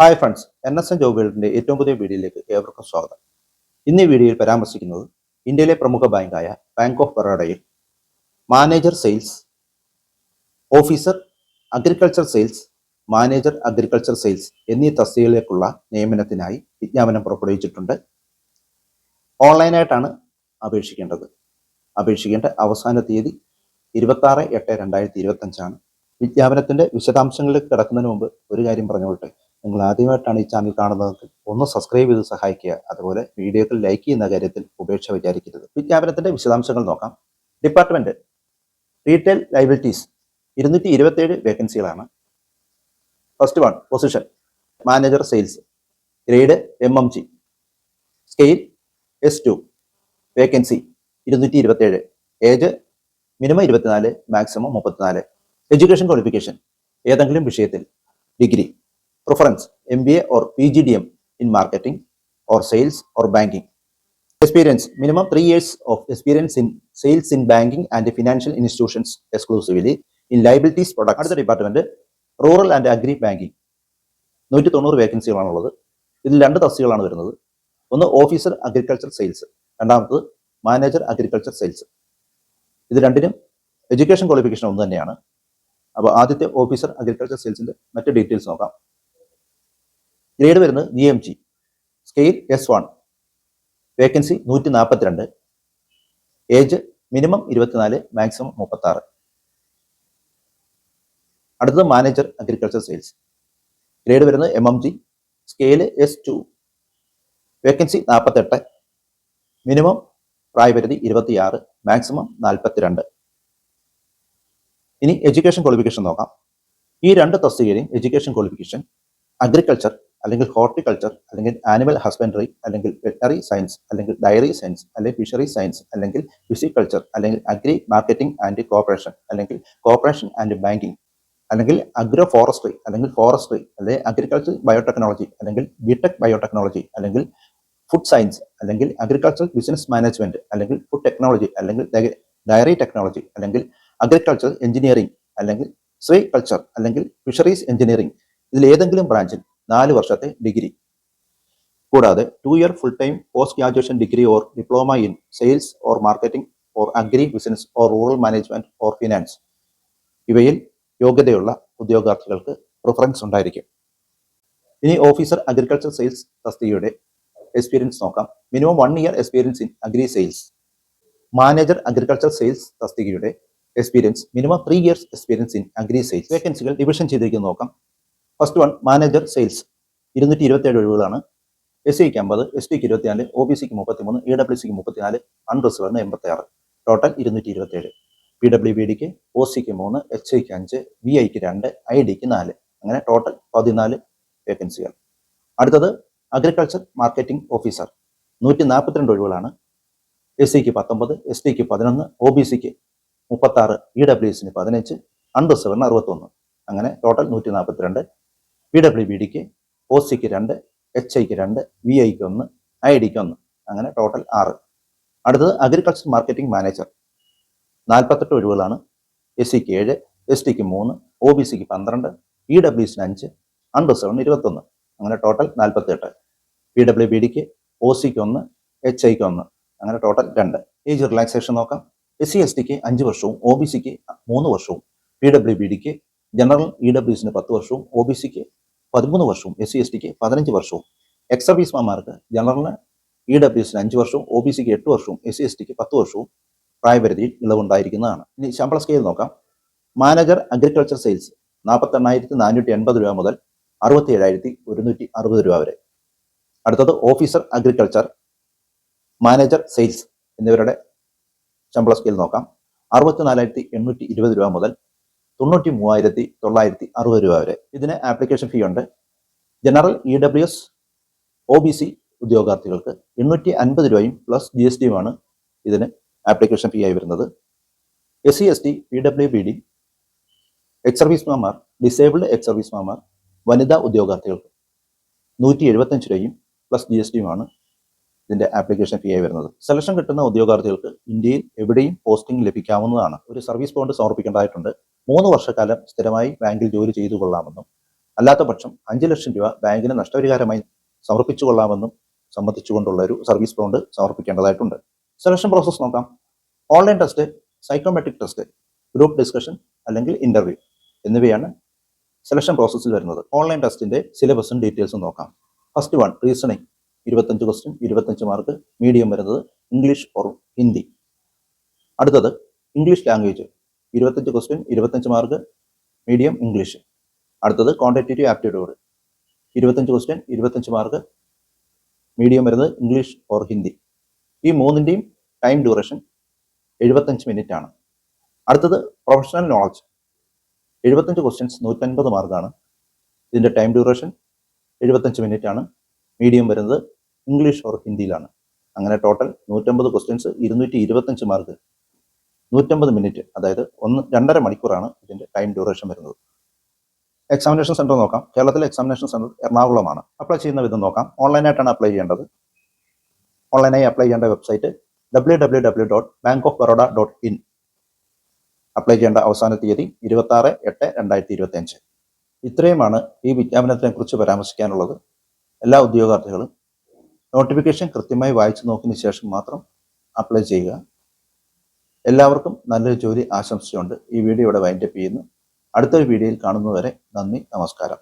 Hi friends N S N job വേൾഡിന്റെ ഏറ്റവും പുതിയ വീഡിയോയിലേക്ക് ഏവർക്കും സ്വാഗതം. ഇന്ന് ഈ വീഡിയോയിൽ പരാമർശിക്കുന്നത് ഇന്ത്യയിലെ പ്രമുഖ ബാങ്കായ bank of ബറോഡയിൽ manager sales officer agriculture sales manager agriculture sales എന്നീ തസ്തികയിലേക്കുള്ള നിയമനത്തിനായി വിജ്ഞാപനം പുറപ്പെടുവിച്ചിട്ടുണ്ട്. ഓൺലൈനായിട്ടാണ് അപേക്ഷിക്കേണ്ടത്. അപേക്ഷിക്കേണ്ട അവസാന തീയതി ഇരുപത്തി എട്ട് രണ്ടായിരത്തി ഇരുപത്തി അഞ്ചാണ് വിജ്ഞാപനത്തിന്റെ വിശദാംശങ്ങളിലേക്ക് കിടക്കുന്നതിന് മുമ്പ് ഒരു കാര്യം പറഞ്ഞുകൊള്ളട്ടെ. നിങ്ങൾ ആദ്യമായിട്ടാണ് ഈ ചാനൽ കാണുന്നതെങ്കിൽ ഒന്ന് സബ്സ്ക്രൈബ് ചെയ്ത് സഹായിക്കുക. അതുപോലെ വീഡിയോകൾ ലൈക്ക് ചെയ്യുന്ന കാര്യത്തിൽ ഉപേക്ഷ വിചാരിക്കരുത്. വിജ്ഞാപനത്തിന്റെ വിശദാംശങ്ങൾ നോക്കാം. ഡിപ്പാർട്ട്മെന്റ് റീറ്റെയിൽ ലൈബിലിറ്റീസ് ഇരുന്നൂറ്റി ഇരുപത്തേഴ് വേക്കൻസികളാണ് first one position manager sales grade M M G scale S two vacancy ഇരുന്നൂറ്റി ഇരുപത്തിയേഴ് ഏജ് മിനിമം ഇരുപത്തിനാല് മാക്സിമം മുപ്പത്തിനാല്. എഡ്യൂക്കേഷൻ ക്വാളിഫിക്കേഷൻ ഏതെങ്കിലും വിഷയത്തിൽ degree. Preference M B A or P G D M in marketing or sales or banking experience minimum three years of experience in sales in banking and financial institutions exclusively in liabilities product അടുത്ത department rural and agri banking നൂറ്റി തൊണ്ണൂറ് വേക്കൻസികളാണുള്ളത് ഇതിൽ രണ്ട് തസ്തികളാണ് വരുന്നത്. ഒന്ന് officer agriculture sales രണ്ടാമത്തത് manager agriculture sales ഇത് രണ്ടിനും എഡ്യൂക്കേഷൻ ക്വാളിഫിക്കേഷൻ ഒന്ന് തന്നെയാണ്. അപ്പോൾ ആദ്യത്തെ ഓഫീസർ അഗ്രികൾച്ചർ സെയിൽസിന്റെ മറ്റ് ഡീറ്റെയിൽസ് നോക്കാം. ഗ്രേഡ് വരുന്നത് G M G scale S one vacancy നൂറ്റി നാൽപ്പത്തിരണ്ട് ഏജ് മിനിമം ഇരുപത്തിനാല് മാക്സിമം മുപ്പത്തി ആറ് അടുത്തത് മാനേജർ അഗ്രികൾച്ചർ സെയിൽസ് ഗ്രേഡ് വരുന്നത് M M G scale S two vacancy നാൽപ്പത്തെട്ട് മിനിമം പ്രായപരിധി ഇരുപത്തിയാറ് മാക്സിമം നാൽപ്പത്തിരണ്ട് ഇനി എഡ്യൂക്കേഷൻ ക്വാളിഫിക്കേഷൻ നോക്കാം. ഈ രണ്ട് തസ്തികയിലെയും എഡ്യൂക്കേഷൻ ക്വാളിഫിക്കേഷൻ അഗ്രികൾച്ചർ അല്ലെങ്കിൽ ഹോർട്ടിക്കൾച്ചർ അല്ലെങ്കിൽ ആനിമൽ ഹസ്ബൻഡറി അല്ലെങ്കിൽ വെറ്ററി സയൻസ് അല്ലെങ്കിൽ ഡയറി സയൻസ് അല്ലെങ്കിൽ ഫിഷറി സയൻസ് അല്ലെങ്കിൽ ഫിസിക്കൾച്ചർ അല്ലെങ്കിൽ അഗ്രി മാർക്കറ്റിംഗ് ആൻഡ് കോപ്പറേഷൻ അല്ലെങ്കിൽ കോപ്പറേഷൻ ആൻഡ് ബാങ്കിങ് അല്ലെങ്കിൽ അഗ്രോ ഫോറസ്ട്രി അല്ലെങ്കിൽ ഫോറസ്ട്രി അല്ലെങ്കിൽ അഗ്രികൾച്ചർ ബയോടെക്നോളജി അല്ലെങ്കിൽ ബിടെക് ബയോടെക്നോളജി അല്ലെങ്കിൽ ഫുഡ് സയൻസ് അല്ലെങ്കിൽ അഗ്രികൾച്ചർ ബിസിനസ് മാനേജ്മെന്റ് അല്ലെങ്കിൽ ഫുഡ് ടെക്നോളജി അല്ലെങ്കിൽ ഡയറി ടെക്നോളജി അല്ലെങ്കിൽ അഗ്രികൾച്ചർ എഞ്ചിനീയറിംഗ് അല്ലെങ്കിൽ സ്വേ കൾച്ചർ അല്ലെങ്കിൽ ഫിഷറീസ് എഞ്ചിനീയറിംഗ് ഇതിൽ ഏതെങ്കിലും ബ്രാഞ്ചിൽ നാല് വർഷത്തെ ഡിഗ്രി. കൂടാതെ two year full time post graduation degree or diploma in sales or marketing or agri business or rural management or finance ഇവയിൽ യോഗ്യതയുള്ള ഉദ്യോഗാർത്ഥികൾക്ക് പ്രിഫറൻസ് ഉണ്ടായിരിക്കും. ഇനി ഓഫീസർ അഗ്രികൾച്ചർ സെയിൽസ് തസ്തികയുടെ എക്സ്പീരിയൻസ് നോക്കാം. Minimum one year experience in agri sales manager agriculture sales തസ്തികയുടെ experience minimum three years experience in agri sales വേക്കൻസികൾ division ചെയ്തിരിക്കുന്നത് നോക്കാം. ഫസ്റ്റ് വൺ മാനേജർ സെയിൽസ് ഇരുന്നൂറ്റി ഇരുപത്തിയേഴ് ഒഴിവുകളാണ്. എസ് സിക്ക് അമ്പത് എസ് ടിക്ക് ഇരുപത്തിനാല് ഒ ബി സിക്ക് മുപ്പത്തിമൂന്ന് ഇ ഡബ്ല്യു സിക്ക് മുപ്പത്തിനാല് എൺപത്തി ആറ് ടോട്ടൽ ഇരുന്നൂറ്റി ഇരുപത്തിയേഴ് പി ഡബ്ല്യു ബി ഡിക്ക് ഒ സിക്ക് മൂന്ന് എച്ച് ഐക്ക് അഞ്ച് വി ഐക്ക് രണ്ട് ഐ ഡിക്ക് നാല്. അങ്ങനെ ടോട്ടൽ പതിനാല് വേക്കൻസികൾ അടുത്തത് അഗ്രികൾച്ചർ മാർക്കറ്റിംഗ് ഓഫീസർ നൂറ്റി നാൽപ്പത്തിരണ്ട് ഒഴിവുകളാണ്. എസ് സിക്ക് പത്തൊമ്പത് എസ് ടിക്ക് പതിനൊന്ന് ഒ ബി സിക്ക് മുപ്പത്താറ് ഇ ഡബ്ല്യു എസിന് പതിനഞ്ച് അൺറിസർവ്ഡിന് അറുപത്തൊന്ന്. അങ്ങനെ ടോട്ടൽ നൂറ്റി നാൽപ്പത്തിരണ്ട് പി ഡബ്ല്യു ബി ഡിക്ക് ഒ സിക്ക് രണ്ട് എച്ച് ഐക്ക് രണ്ട് വി ഐക്ക് ഒന്ന് ഐ ഡിക്ക് ഒന്ന് അങ്ങനെ ടോട്ടൽ ആറ്. അടുത്തത് അഗ്രികൾച്ചർ മാർക്കറ്റിംഗ് മാനേജർ നാൽപ്പത്തെട്ട് ഒഴിവുകളാണ്. എസ് സിക്ക് ഏഴ് എസ് ടിക്ക് മൂന്ന് ഒ ബി സിക്ക് പന്ത്രണ്ട് ഇ ഡബ്ല്യു സിന് അഞ്ച് അൺറിസർവ്ഡിന് ഇരുപത്തൊന്ന് അങ്ങനെ ടോട്ടൽ നാൽപ്പത്തെട്ട് പി ഡബ്ല്യു ബി ഡിക്ക് ഒ സിക്ക് ഒന്ന് എച്ച് ഐക്ക് ഒന്ന് അങ്ങനെ ടോട്ടൽ രണ്ട്. ഏജ് റിലാക്സേഷൻ നോക്കാം. എസ് സി എസ് ടിക്ക് അഞ്ച് വർഷവും ഒ ബി സിക്ക് മൂന്ന് വർഷവും പി ഡബ്ല്യു ബി ഡിക്ക് ജനറൽ ഇ ഡബ്ല്യു സിന് പത്ത് വർഷവും ഒ ബി സിക്ക് പതിമൂന്ന് വർഷവും എസ് സി എസ് ടിക്ക് പതിനഞ്ച് വർഷവും എക്സ് സർവീസ്മാർക്ക് ജനറലിന് ഇ ഡബ്ല്യു എസിന് അഞ്ച് വർഷവും ഒ ബി സിക്ക് എട്ട് വർഷവും എസ് സി എസ് ടിക്ക് പത്ത് വർഷവും പ്രായപരിധിയിൽ ഇളവുണ്ടായിരിക്കുന്നതാണ്. ഇനി ശമ്പള സ്കെയിൽ നോക്കാം. മാനേജർ അഗ്രികൾച്ചർ സെയിൽസ് നാൽപ്പത്തി എണ്ണായിരത്തി നാനൂറ്റി എൺപത് രൂപ മുതൽ അറുപത്തി ഏഴായിരത്തി ഒരുന്നൂറ്റി അറുപത് രൂപ വരെ. അടുത്തത് ഓഫീസർ അഗ്രികൾച്ചർ മാനേജർ സെയിൽസ് എന്നിവരുടെ ശമ്പള സ്കെയിൽ നോക്കാം. അറുപത്തിനാലായിരത്തി എണ്ണൂറ്റി ഇരുപത് രൂപ മുതൽ തൊണ്ണൂറ്റി മൂവായിരത്തി തൊള്ളായിരത്തി അറുപത് രൂപ വരെ. ഇതിന് ആപ്ലിക്കേഷൻ ഫീ ഉണ്ട്. General E W S O B C ഉദ്യോഗാർത്ഥികൾക്ക് എണ്ണൂറ്റി അൻപത് രൂപയും പ്ലസ് ജി എസ് ടിയുമാണ് ഇതിന് ആപ്ലിക്കേഷൻ ഫീ ആയി വരുന്നത്. S C S T P W B D ex സർവീസ്മാൻമാർ disabled ex സർവീസ്മാൻമാർ വനിതാ ഉദ്യോഗാർത്ഥികൾക്ക് നൂറ്റി എഴുപത്തഞ്ച് രൂപയും പ്ലസ് ജി എസ് ടിയുമാണ് ഇതിന്റെ ആപ്ലിക്കേഷൻ ഫീ ആയി വരുന്നത്. സെലക്ഷൻ കിട്ടുന്ന ഉദ്യോഗാർത്ഥികൾക്ക് ഇന്ത്യയിൽ എവിടെയും പോസ്റ്റിംഗ് ലഭിക്കാവുന്നതാണ്. ഒരു സർവീസ് ബോണ്ട് സമർപ്പിക്കേണ്ടതായിട്ടുണ്ട്. മൂന്ന് വർഷക്കാലം സ്ഥിരമായി ബാങ്കിൽ ജോലി ചെയ്തു കൊള്ളാമെന്നും അല്ലാത്ത പക്ഷം അഞ്ച് ലക്ഷം രൂപ ബാങ്കിന് നഷ്ടപരിഹാരമായി സമർപ്പിച്ചു കൊള്ളാമെന്നും സമ്മതിച്ചുകൊണ്ടുള്ള ഒരു സർവീസ് ബോണ്ട് സമർപ്പിക്കേണ്ടതായിട്ടുണ്ട്. സെലക്ഷൻ പ്രോസസ്സ് നോക്കാം. Online test psychometric test group discussion അല്ലെങ്കിൽ ഇന്റർവ്യൂ എന്നിവയാണ് സെലക്ഷൻ പ്രോസസ്സിൽ വരുന്നത്. ഓൺലൈൻ ടെസ്റ്റിന്റെ സിലബസും ഡീറ്റെയിൽസും നോക്കാം. First one reasoning. ഇരുപത്തഞ്ച് ക്വസ്റ്റ്യൻ ഇരുപത്തഞ്ച് മാർക്ക്. മീഡിയം വരുന്നത് ഇംഗ്ലീഷ് ഓർ ഹിന്ദി. അടുത്തത് ഇംഗ്ലീഷ് ലാംഗ്വേജ്. ഇരുപത്തഞ്ച് ക്വസ്റ്റ്യൻ ഇരുപത്തഞ്ച് മാർക്ക് മീഡിയം ഇംഗ്ലീഷ് അടുത്തത് ക്വാണ്ടിറ്റേറ്റീവ് ആപ്റ്റിറ്റ്യൂഡ് ഇരുപത്തഞ്ച് ക്വസ്റ്റ്യൻ ഇരുപത്തഞ്ച് മാർക്ക് മീഡിയം വരുന്നത് ഇംഗ്ലീഷ് ഓർ ഹിന്ദി ഈ മൂന്നിന്റെയും ടൈം ഡ്യൂറേഷൻ എഴുപത്തഞ്ച് മിനിറ്റ് ആണ്. അടുത്തത് പ്രൊഫഷണൽ നോളജ് എഴുപത്തഞ്ച് ക്വസ്റ്റ്യൻസ് നൂറ്റൻപത് മാർക്കാണ് ഇതിന്റെ ടൈം ഡ്യൂറേഷൻ എഴുപത്തഞ്ച് മിനിറ്റ് ആണ്. മീഡിയം വരുന്നത് ഇംഗ്ലീഷ് ഓർ ഹിന്ദിയിലാണ് അങ്ങനെ ടോട്ടൽ നൂറ്റമ്പത് ക്വസ്റ്റ്യൻസ് ഇരുന്നൂറ്റി ഇരുപത്തഞ്ച് മാർക്ക് നൂറ്റമ്പത് മിനിറ്റ് അതായത് ഒന്ന് രണ്ടര മണിക്കൂറാണ് ഇതിന്റെ ടൈം ഡ്യൂറേഷൻ വരുന്നത്. എക്സാമിനേഷൻ സെന്റർ നോക്കാം. കേരളത്തിലെ എക്സാമിനേഷൻ സെന്റർ എറണാകുളമാണ്. അപ്ലൈ ചെയ്യുന്ന വിധം നോക്കാം. ഓൺലൈനായിട്ടാണ് അപ്ലൈ ചെയ്യേണ്ടത്. ഓൺലൈനായി അപ്ലൈ ചെയ്യേണ്ട website W W W dot bank of Baroda dot in apply ചെയ്യേണ്ട അവസാന തീയതി ഇരുപത്തി ആറ് എട്ട് രണ്ടായിരത്തി ഇരുപത്തി അഞ്ച് ഇത്രയുമാണ് ഈ വിജ്ഞാപനത്തിനെ കുറിച്ച് പരാമർശിക്കാനുള്ളത്. എല്ലാ ഉദ്യോഗാർത്ഥികളും നോട്ടിഫിക്കേഷൻ കൃത്യമായി വായിച്ചു നോക്കിയതിന് ശേഷം മാത്രം അപ്ലൈ ചെയ്യുക. എല്ലാവർക്കും നല്ലൊരു ജോലി ആശംസിച്ചുകൊണ്ട് ഈ വീഡിയോ ഇവിടെ വൈൻഡപ്പ് ചെയ്യുന്നു. അടുത്തൊരു വീഡിയോയിൽ കാണുന്നതുവരെ നന്ദി നമസ്കാരം.